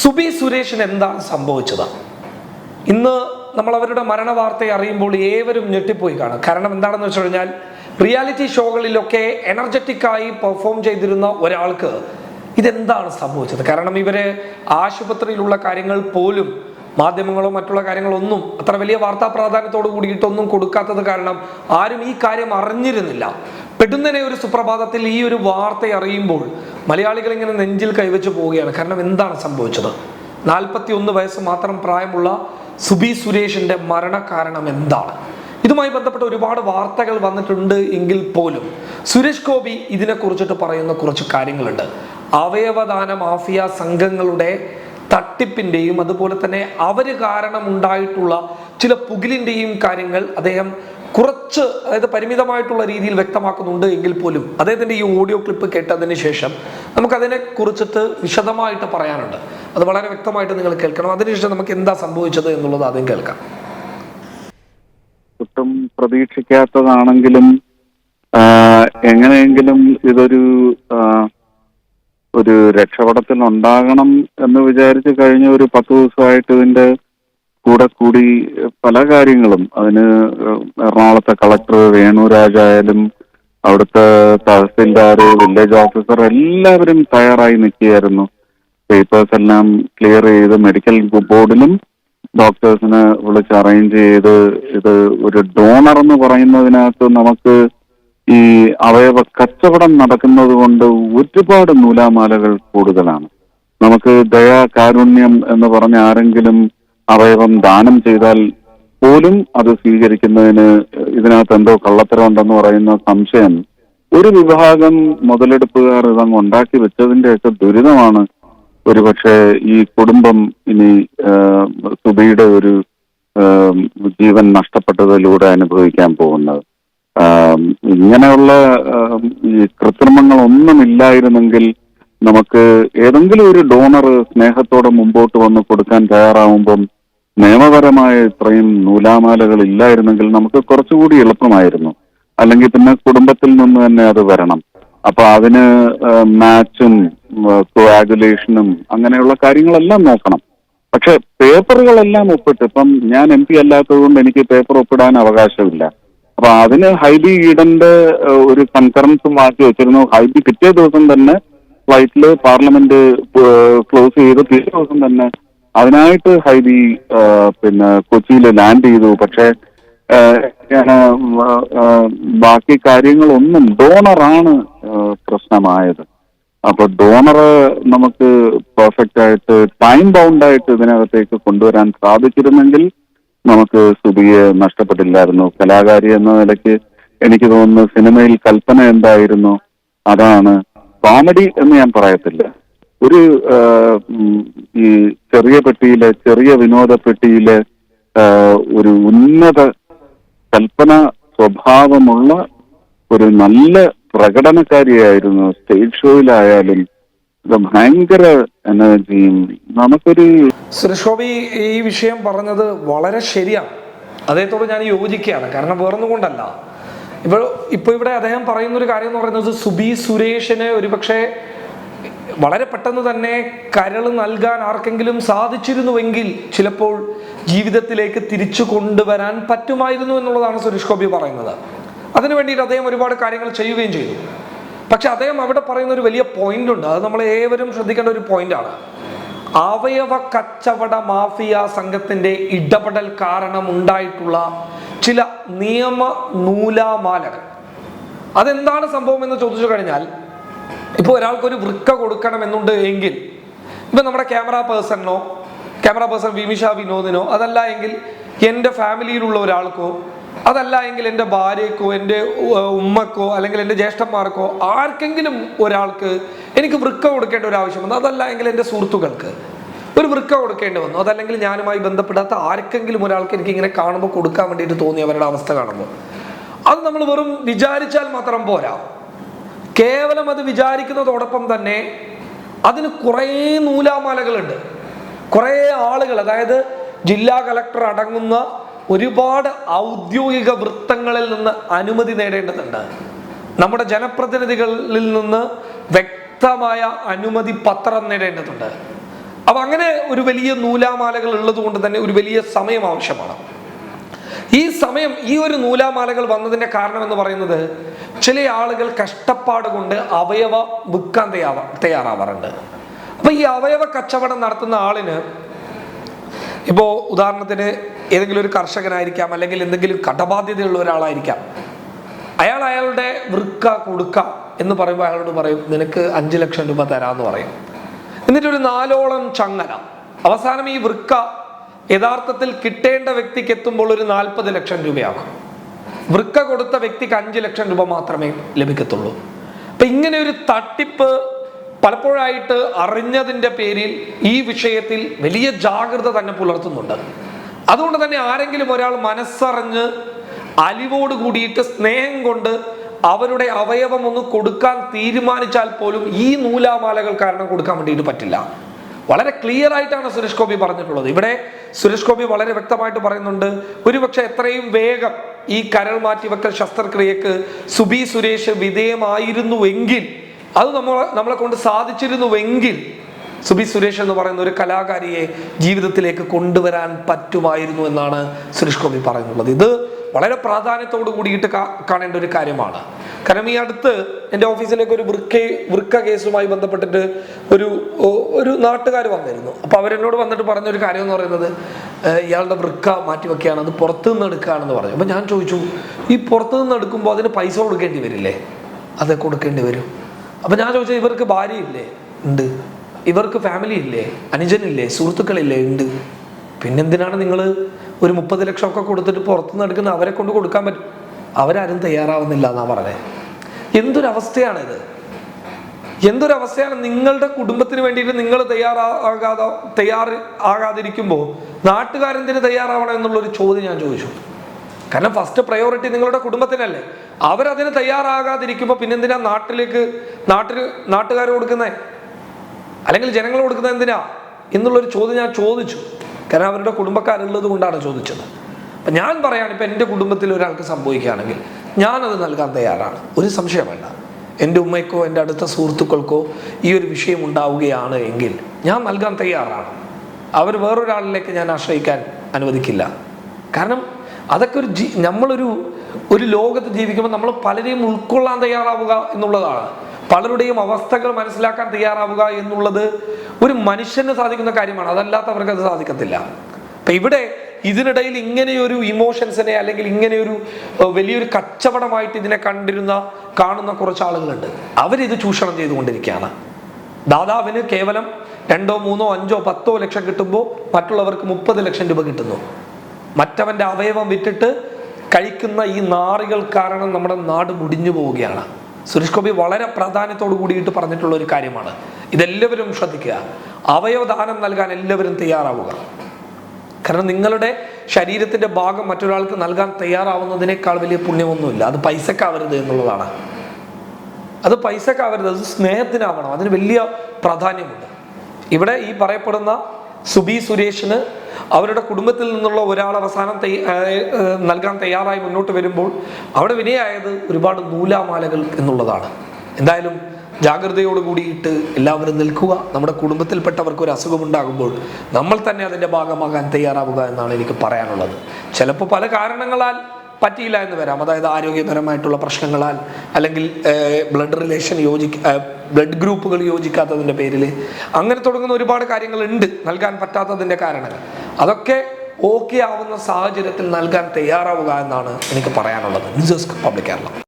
സുബി സുരേഷിന് എന്താണ് സംഭവിച്ചത്? ഇന്ന് നമ്മൾ അവരുടെ മരണ വാർത്തയെ അറിയുമ്പോൾ ഏവരും ഞെട്ടിപ്പോയി കാണും. കാരണം എന്താണെന്ന് വെച്ച് കഴിഞ്ഞാൽ റിയാലിറ്റി ഷോകളിലൊക്കെ എനർജറ്റിക് ആയി പെർഫോം ചെയ്തിരുന്ന ഒരാൾക്ക് ഇതെന്താണ് സംഭവിച്ചത്? കാരണം ഇവർ ആശുപത്രിയിലുള്ള കാര്യങ്ങൾ പോലും മാധ്യമങ്ങളോ മറ്റുള്ള കാര്യങ്ങളൊന്നും അത്ര വലിയ വാർത്താ പ്രാധാന്യത്തോട് കൂടിയിട്ടൊന്നും കൊടുക്കാത്തത് കാരണം ആരും ഈ കാര്യം അറിഞ്ഞിരുന്നില്ല. പെട്ടെന്നനെ ഒരു സുപ്രഭാതത്തിൽ ഈ ഒരു വാർത്ത അറിയുമ്പോൾ മലയാളികൾ ഇങ്ങനെ നെഞ്ചിൽ കൈവച്ച് പോവുകയാണ്. കാരണം എന്താണ് സംഭവിച്ചത്? നാൽപ്പത്തി ഒന്ന് വയസ്സ് മാത്രം പ്രായമുള്ള സുബി സുരേഷിന്റെ മരണകാരണം എന്താണ്? ഇതുമായി ബന്ധപ്പെട്ട് ഒരുപാട് വാർത്തകൾ വന്നിട്ടുണ്ട് എങ്കിൽ പോലും സുരേഷ് ഗോപി ഇതിനെ കുറിച്ചിട്ട് പറയുന്ന കുറച്ച് കാര്യങ്ങളുണ്ട്. അവയവദാന മാഫിയ സംഘങ്ങളുടെ തട്ടിപ്പിന്റെയും അതുപോലെ തന്നെ അവർ കാരണം ഉണ്ടായിട്ടുള്ള ചില പുകിലിന്റെയും കാര്യങ്ങൾ അദ്ദേഹം കുറച്ച് അതായത് പരിമിതമായിട്ടുള്ള രീതിയിൽ വ്യക്തമാക്കുന്നുണ്ട് എങ്കിൽ പോലും. അദ്ദേഹത്തിന്റെ ഈ ഓഡിയോ ക്ലിപ്പ് കേട്ടതിന് ശേഷം നമുക്കതിനെ കുറിച്ചിട്ട് വിശദമായിട്ട് പറയാനുണ്ട്. അത് വളരെ വ്യക്തമായിട്ട് നിങ്ങൾ കേൾക്കണം. അതിനുശേഷം നമുക്ക് എന്താ സംഭവിച്ചത് എന്നുള്ളത് ആദ്യം കേൾക്കാം. ഒട്ടും പ്രതീക്ഷിക്കാത്തതാണെങ്കിലും എങ്ങനെയെങ്കിലും ഇതൊരു ഒരു രക്ഷപ്പെടത്തിൽ ഉണ്ടാകണം എന്ന് വിചാരിച്ച് കഴിഞ്ഞ ഒരു പത്ത് ദിവസമായിട്ട് ഇതിന്റെ കൂടെ കൂടി പല കാര്യങ്ങളും. അതിന് എറണാകുളത്തെ കളക്ടർ വേണുരാജ് ആയാലും അവിടുത്തെ തഹസിൽദാർ വില്ലേജ് ഓഫീസർ എല്ലാവരും തയ്യാറായി നിൽക്കുകയായിരുന്നു. പേപ്പേഴ്സ് എല്ലാം ക്ലിയർ ചെയ്ത് മെഡിക്കൽ ബോർഡിലും ഡോക്ടേഴ്സിനെ വിളിച്ച് അറേഞ്ച് ചെയ്ത് ഇത് ഒരു ഡോണർ എന്ന് പറയുന്നതിനകത്ത് നമുക്ക് ഈ അവയവ കച്ചവടം നടക്കുന്നത് കൊണ്ട് ഒരുപാട് നൂലാമാലകൾ കൂടുതലാണ്. നമുക്ക് ദയാ കാരുണ്യം എന്ന് പറഞ്ഞ ആരെങ്കിലും അവയവം ദാനം ചെയ്താൽ പോലും അത് സ്വീകരിക്കുന്നതിന് ഇതിനകത്ത് എന്തോ കള്ളത്തരമുണ്ടെന്ന് പറയുന്ന സംശയം ഒരു വിഭാഗം മുതലെടുപ്പുകാർ ഇതങ്ങ് ഉണ്ടാക്കി വെച്ചതിന്റെയൊക്കെ ദുരിതമാണ്. ഒരുപക്ഷെ ഈ കുടുംബം ഇനി സുബിയുടെ ഒരു ജീവൻ നഷ്ടപ്പെട്ടതിലൂടെ അനുഭവിക്കാൻ പോകുന്നത്. ഇങ്ങനെയുള്ള ഈ കൃത്രിമങ്ങളൊന്നുമില്ലായിരുന്നെങ്കിൽ നമുക്ക് ഏതെങ്കിലും ഒരു ഡോണർ സ്നേഹത്തോടെ മുമ്പോട്ട് വന്ന് കൊടുക്കാൻ തയ്യാറാവുമ്പം നിയമപരമായ ഇത്രയും നൂലാമാലകൾ ഇല്ലായിരുന്നെങ്കിൽ നമുക്ക് കുറച്ചുകൂടി എളുപ്പമായിരുന്നു. അല്ലെങ്കിൽ പിന്നെ കുടുംബത്തിൽ നിന്ന് തന്നെ അത് വരണം. അപ്പൊ അതിന് മാച്ചും കോഗുലേഷനും അങ്ങനെയുള്ള കാര്യങ്ങളെല്ലാം നോക്കണം. പക്ഷെ പേപ്പറുകളെല്ലാം ഒപ്പിട്ട് ഇപ്പം ഞാൻ എം പി അല്ലാത്തത് കൊണ്ട് എനിക്ക് പേപ്പർ ഒപ്പിടാൻ അവകാശമില്ല. അപ്പൊ അതിന് ഹൈബി ഈഡന്റെ ഒരു കൺകറൻസ് മാറ്റി വെച്ചിരുന്നു. ഹൈബി കിട്ടിയ ദിവസം തന്നെ ഫ്ലൈറ്റിൽ പാർലമെന്റ് ക്ലോസ് ചെയ്ത് പിറ്റേ ദിവസം തന്നെ അതിനായിട്ട് ഹൈബി പിന്നെ കൊച്ചിയിൽ ലാൻഡ് ചെയ്തു. പക്ഷേ ബാക്കി കാര്യങ്ങളൊന്നും ഡോണറാണ് പ്രശ്നമായത്. അപ്പൊ ഡോണർ നമുക്ക് പെർഫെക്റ്റ് ആയിട്ട് ടൈം ബൗണ്ട് ആയിട്ട് ഇതിനകത്തേക്ക് കൊണ്ടുവരാൻ സാധിച്ചിരുന്നെങ്കിൽ നമുക്ക് സുബിയെ നഷ്ടപ്പെട്ടില്ലായിരുന്നു. കലാകാരി എന്ന നിലയ്ക്ക് എനിക്ക് തോന്നുന്നു സിനിമയിൽ കൽപ്പന എന്തായിരുന്നു? അതാണ് കോമഡി എന്ന് ഞാൻ പറയത്തില്ല. ഒരു ഈ ചെറിയ പെട്ടിയിലെ ചെറിയ വിനോദ പെട്ടിയിലെ ഒരു ഉന്നത കൽപ്പന സ്വഭാവമുള്ള ഒരു നല്ല പ്രകടനക്കാരിയായിരുന്നു സ്റ്റേജ് ഷോയിലായാലും ഭയങ്കര എനർജിയും നമുക്കൊരു സുരേഷ് ഈ വിഷയം പറഞ്ഞത് വളരെ ശരിയാണ്. അദ്ദേഹത്തോട് ഞാൻ യോജിക്കുകയാണ്. കാരണം വേറൊന്നും കൊണ്ടല്ല ഇപ്പോൾ ഇപ്പോൾ ഇവിടെ അദ്ദേഹം പറയുന്ന ഒരു കാര്യം എന്ന് പറയുന്നത് സുബി സുരേഷിന് ഒരുപക്ഷെ വളരെ പെട്ടെന്ന് തന്നെ കരൾ നൽകാൻ ആർക്കെങ്കിലും സാധിച്ചിരുന്നുവെങ്കിൽ ചിലപ്പോൾ ജീവിതത്തിലേക്ക് തിരിച്ചു കൊണ്ടുവരാൻ പറ്റുമായിരുന്നു എന്നുള്ളതാണ് സുരേഷ് ഗോപി പറയുന്നത്. അതിനു വേണ്ടിയിട്ട് അദ്ദേഹം ഒരുപാട് കാര്യങ്ങൾ ചെയ്യുകയും ചെയ്തു. പക്ഷെ അദ്ദേഹം അവിടെ പറയുന്ന ഒരു വലിയ പോയിന്റ് ഉണ്ട്. അത് നമ്മൾ ഏവരും ശ്രദ്ധിക്കേണ്ട ഒരു പോയിന്റാണ് അവയവ കച്ചവട മാഫിയ സംഘത്തിന്റെ ഇടപെടൽ കാരണം ഉണ്ടായിട്ടുള്ള ചില നിയമ നൂലാമാലകൾ അതെന്താണ് സംഭവം എന്ന് ചോദിച്ചു കഴിഞ്ഞാൽ ഇപ്പോൾ ഒരാൾക്ക് ഒരു വൃക്ക കൊടുക്കണമെന്നുണ്ട് എങ്കിൽ ഇപ്പൊ നമ്മുടെ ക്യാമറ പേഴ്സണിനോ ക്യാമറ പേഴ്സൺ വിമിഷ വിനോദിനോ അതല്ല എങ്കിൽ എന്റെ ഫാമിലിയിലുള്ള ഒരാൾക്കോ അതല്ല എങ്കിൽ എന്റെ ഭാര്യക്കോ എന്റെ ഉമ്മക്കോ അല്ലെങ്കിൽ എന്റെ ജ്യേഷ്ഠന്മാർക്കോ ആർക്കെങ്കിലും ഒരാൾക്ക് എനിക്ക് വൃക്ക കൊടുക്കേണ്ട ഒരു ആവശ്യം വന്നു. അതല്ല എങ്കിൽ എന്റെ സുഹൃത്തുക്കൾക്ക് ഒരു വൃക്ക കൊടുക്കേണ്ടി വന്നു. അതല്ലെങ്കിൽ ഞാനുമായി ബന്ധപ്പെടാത്ത ആർക്കെങ്കിലും ഒരാൾക്ക് എനിക്ക് ഇങ്ങനെ കാണുമ്പോൾ കൊടുക്കാൻ വേണ്ടിയിട്ട് തോന്നി അവരുടെ അവസ്ഥ കാണുമ്പോൾ. അത് നമ്മൾ വെറും വിചാരിച്ചാൽ മാത്രം പോരാ. കേവലം അത് വിചാരിക്കുന്നതോടൊപ്പം തന്നെ അതിന് കുറേ നൂലാമാലകളുണ്ട്. കുറേ ആളുകൾ അതായത് ജില്ലാ കളക്ടർ അടങ്ങുന്ന ഒരുപാട് ഔദ്യോഗിക വൃത്തങ്ങളിൽ നിന്ന് അനുമതി നേടേണ്ടതുണ്ട്. നമ്മുടെ ജനപ്രതിനിധികളിൽ നിന്ന് വ്യക്തമായ അനുമതി പത്രം നേടേണ്ടതുണ്ട്. അപ്പം അങ്ങനെ ഒരു വലിയ നൂലാമാലകൾ ഉള്ളതുകൊണ്ട് തന്നെ ഒരു വലിയ സമയം ആവശ്യമാണ്. ഈ സമയം ഈ ഒരു നൂലാമാലകൾ വന്നതിന്റെ കാരണം എന്ന് പറയുന്നത് ചില ആളുകൾ കഷ്ടപ്പാട് കൊണ്ട് അവയവ വിൽക്കാൻ തയ്യാറാ തയ്യാറാവാറുണ്ട്. അപ്പൊ ഈ അവയവ കച്ചവടം നടത്തുന്ന ആളിന് ഇപ്പോൾ ഉദാഹരണത്തിന് ഏതെങ്കിലും ഒരു കർഷകനായിരിക്കാം അല്ലെങ്കിൽ എന്തെങ്കിലും കടബാധ്യതയുള്ള ഒരാളായിരിക്കാം. അയാൾ അയാളുടെ വൃക്ക കൊടുക്ക എന്ന് പറയുമ്പോൾ അയാളോട് പറയും നിനക്ക് അഞ്ച് ലക്ഷം രൂപ തരാമെന്ന് പറയും. എന്നിട്ടൊരു നാലോളം ചങ്ങല. അവസാനം ഈ വൃക്ക യഥാർത്ഥത്തിൽ കിട്ടേണ്ട വ്യക്തിക്ക് എത്തുമ്പോൾ ഒരു നാൽപ്പത് ലക്ഷം രൂപയാകും. വൃക്ക കൊടുത്ത വ്യക്തിക്ക് അഞ്ച് ലക്ഷം രൂപ മാത്രമേ ലഭിക്കത്തുള്ളൂ. അപ്പൊ ഇങ്ങനെ ഒരു തട്ടിപ്പ് പലപ്പോഴായിട്ട് അറിഞ്ഞതിന്റെ പേരിൽ ഈ വിഷയത്തിൽ വലിയ ജാഗ്രത തന്നെ പുലർത്തുന്നുണ്ട്. അതുകൊണ്ട് തന്നെ ആരെങ്കിലും ഒരാൾ മനസ്സറിഞ്ഞ് അലിവോട് കൂടിയിട്ട് സ്നേഹം കൊണ്ട് അവരുടെ അവയവം ഒന്ന് കൊടുക്കാൻ തീരുമാനിച്ചാൽ പോലും ഈ നൂലാമാലകൾ കാരണം കൊടുക്കാൻ വേണ്ടിയിട്ട് പറ്റില്ല. വളരെ ക്ലിയർ ആയിട്ടാണ് സുരേഷ് ഗോപി പറഞ്ഞിട്ടുള്ളത്. ഇവിടെ സുരേഷ് ഗോപി വളരെ വ്യക്തമായിട്ട് പറയുന്നുണ്ട് ഒരുപക്ഷെ എത്രയും വേഗം ഈ കരൾ മാറ്റിവെക്കൽ ശസ്ത്രക്രിയക്ക് സുബി സുരേഷ് വിധേയമായിരുന്നുവെങ്കിൽ അത് നമ്മൾ നമ്മളെ കൊണ്ട് സാധിച്ചിരുന്നുവെങ്കിൽ സുബി സുരേഷ് എന്ന് പറയുന്ന ഒരു കലാകാരിയെ ജീവിതത്തിലേക്ക് കൊണ്ടുവരാൻ പറ്റുമായിരുന്നു എന്നാണ് സുരേഷ് ഗോപി പറയുന്നുള്ളത്. ഇത് വളരെ പ്രാധാന്യത്തോട് കൂടിയിട്ട് കാണേണ്ട ഒരു കാര്യമാണ്. കാരണം ഈ അടുത്ത് എന്റെ ഓഫീസിലേക്ക് ഒരു വൃക്ക വൃക്ക കേസുമായി ബന്ധപ്പെട്ടിട്ട് ഒരു ഒരു നാട്ടുകാർ വന്നിരുന്നു. അപ്പോൾ അവരെന്നോട് വന്നിട്ട് പറഞ്ഞൊരു കാര്യം എന്ന് പറയുന്നത് ഇയാളുടെ വൃക്ക മാറ്റി വെക്കുകയാണ് അത് പുറത്തു നിന്ന് എടുക്കുകയാണെന്ന് പറഞ്ഞു. അപ്പോൾ ഞാൻ ചോദിച്ചു ഈ പുറത്തു നിന്ന് എടുക്കുമ്പോൾ അതിന് പൈസ കൊടുക്കേണ്ടി വരില്ലേ? അത് കൊടുക്കേണ്ടി വരും. അപ്പോൾ ഞാൻ ചോദിച്ചത് ഇവർക്ക് ഭാര്യയില്ലേ? ഉണ്ട്. ഇവർക്ക് ഫാമിലി ഇല്ലേ അനുജനില്ലേ? സുഹൃത്തുക്കളില്ലേ? ഉണ്ട്. പിന്നെന്തിനാണ് നിങ്ങൾ ഒരു മുപ്പത് ലക്ഷം ഒക്കെ കൊടുത്തിട്ട് പുറത്തുനിന്ന് എടുക്കുന്ന അവരെ കൊണ്ട് കൊടുക്കാൻ പറ്റും അവരാരും തയ്യാറാവുന്നില്ല എന്നാ പറഞ്ഞത് എന്തൊരവസ്ഥയാണിത്? എന്തൊരവസ്ഥയാണ് നിങ്ങളുടെ കുടുംബത്തിന് വേണ്ടിയിട്ട് നിങ്ങൾ തയ്യാറാകാതെ തയ്യാർ ആകാതിരിക്കുമ്പോൾ നാട്ടുകാരെന്തിന് തയ്യാറാവണം എന്നുള്ളൊരു ചോദ്യം ഞാൻ ചോദിച്ചു. കാരണം ഫസ്റ്റ് പ്രയോറിറ്റി നിങ്ങളുടെ കുടുംബത്തിനല്ലേ. അവരതിന് തയ്യാറാകാതിരിക്കുമ്പോൾ പിന്നെന്തിനാ നാട്ടിലേക്ക് നാട്ടിൽ നാട്ടുകാർ കൊടുക്കുന്നത് അല്ലെങ്കിൽ ജനങ്ങൾ കൊടുക്കുന്നത് എന്തിനാ? എന്നുള്ളൊരു ചോദ്യം ഞാൻ ചോദിച്ചു. കാരണം അവരുടെ കുടുംബക്കാരുള്ളത് കൊണ്ടാണ് ചോദിച്ചത്. അപ്പം ഞാൻ പറയാണ് ഇപ്പം എന്റെ കുടുംബത്തിൽ ഒരാൾക്ക് സംഭവിക്കുകയാണെങ്കിൽ ഞാനത് നൽകാൻ തയ്യാറാണ്. ഒരു സംശയം വേണ്ട. എന്റെ ഉമ്മയ്ക്കോ എന്റെ അടുത്ത സുഹൃത്തുക്കൾക്കോ ഈ ഒരു വിഷയം ഉണ്ടാവുകയാണ് എങ്കിൽ ഞാൻ നൽകാൻ തയ്യാറാണ്. അവർ വേറൊരാളിലേക്ക് ഞാൻ ആശ്രയിക്കാൻ അനുവദിക്കില്ല. കാരണം അതൊക്കെ ഒരു ജീ നമ്മളൊരു ഒരു ലോകത്ത് ജീവിക്കുമ്പോൾ നമ്മൾ പലരെയും ഉൾക്കൊള്ളാൻ തയ്യാറാവുക എന്നുള്ളതാണ്. പലരുടെയും അവസ്ഥകൾ മനസ്സിലാക്കാൻ തയ്യാറാവുക എന്നുള്ളത് ഒരു മനുഷ്യന് സാധിക്കുന്ന കാര്യമാണ്. അതല്ലാത്തവർക്ക് അത് സാധിക്കത്തില്ല. അപ്പം ഇവിടെ ഇതിനിടയിൽ ഇങ്ങനെയൊരു ഇമോഷൻസിനെ അല്ലെങ്കിൽ ഇങ്ങനെയൊരു വലിയൊരു കച്ചവടമായിട്ട് ഇതിനെ കണ്ടിരുന്ന കാണുന്ന കുറച്ച് ആളുകളുണ്ട് അവരിത് ചൂഷണം ചെയ്തുകൊണ്ടിരിക്കുകയാണ്. ദാതാവിന് കേവലം രണ്ടോ മൂന്നോ അഞ്ചോ പത്തോ ലക്ഷം കിട്ടുമ്പോൾ മറ്റുള്ളവർക്ക് മുപ്പത് ലക്ഷം രൂപ കിട്ടുന്നു. മറ്റവന്റെ അവയവം വിറ്റിട്ട് കഴിക്കുന്ന ഈ നാറികൾ കാരണം നമ്മുടെ നാട് മുടിഞ്ഞു പോവുകയാണ്. സുരേഷ് ഗോപി വളരെ പ്രാധാന്യത്തോടു കൂടിയിട്ട് പറഞ്ഞിട്ടുള്ള ഒരു കാര്യമാണ്. ഇതെല്ലാവരും ശ്രദ്ധിക്കുക. അവയവദാനം നൽകാൻ എല്ലാവരും തയ്യാറാവുക. കാരണം നിങ്ങളുടെ ശരീരത്തിന്റെ ഭാഗം മറ്റൊരാൾക്ക് നൽകാൻ തയ്യാറാവുന്നതിനേക്കാൾ വലിയ പുണ്യമൊന്നുമില്ല. അത് പൈസക്കാവരുത് എന്നുള്ളതാണ്. അത് പൈസക്കാവരുത്. അത് സ്നേഹത്തിനാവണം. അതിന് വലിയ പ്രാധാന്യമുണ്ട്. ഇവിടെ ഈ പറയപ്പെടുന്ന സുബി സുരേഷിന് അവരുടെ കുടുംബത്തിൽ നിന്നുള്ള ഒരാൾ അവസാനം നൽകാൻ തയ്യാറായി മുന്നോട്ട് വരുമ്പോൾ അവിടെ വിനയായത് ഒരുപാട് നൂലാമാലകൾ എന്നുള്ളതാണ്. എന്തായാലും ജാഗ്രതയോട് കൂടിയിട്ട് എല്ലാവരും നിൽക്കുക. നമ്മുടെ കുടുംബത്തിൽപ്പെട്ടവർക്ക് ഒരു അസുഖമുണ്ടാകുമ്പോൾ നമ്മൾ തന്നെ അതിന്റെ ഭാഗമാകാൻ തയ്യാറാവുക എന്നാണ് എനിക്ക് പറയാനുള്ളത്. ചിലപ്പോൾ പല കാരണങ്ങളാൽ പറ്റിയില്ല എന്ന് വരാം. അതായത് ആരോഗ്യപരമായിട്ടുള്ള പ്രശ്നങ്ങളാൽ അല്ലെങ്കിൽ ബ്ലഡ് റിലേഷൻ യോജി ബ്ലഡ് ഗ്രൂപ്പുകൾ യോജിക്കാത്തതിന്റെ പേരിൽ അങ്ങനെ തുടങ്ങുന്ന ഒരുപാട് കാര്യങ്ങളുണ്ട് നൽകാൻ പറ്റാത്തതിന്റെ കാരണങ്ങൾ. അതൊക്കെ ഓക്കെ ആവുന്ന സാഹചര്യത്തിൽ നൽകാൻ തയ്യാറാവുക എന്നാണ് എനിക്ക് പറയാനുള്ളത്. News public Kerala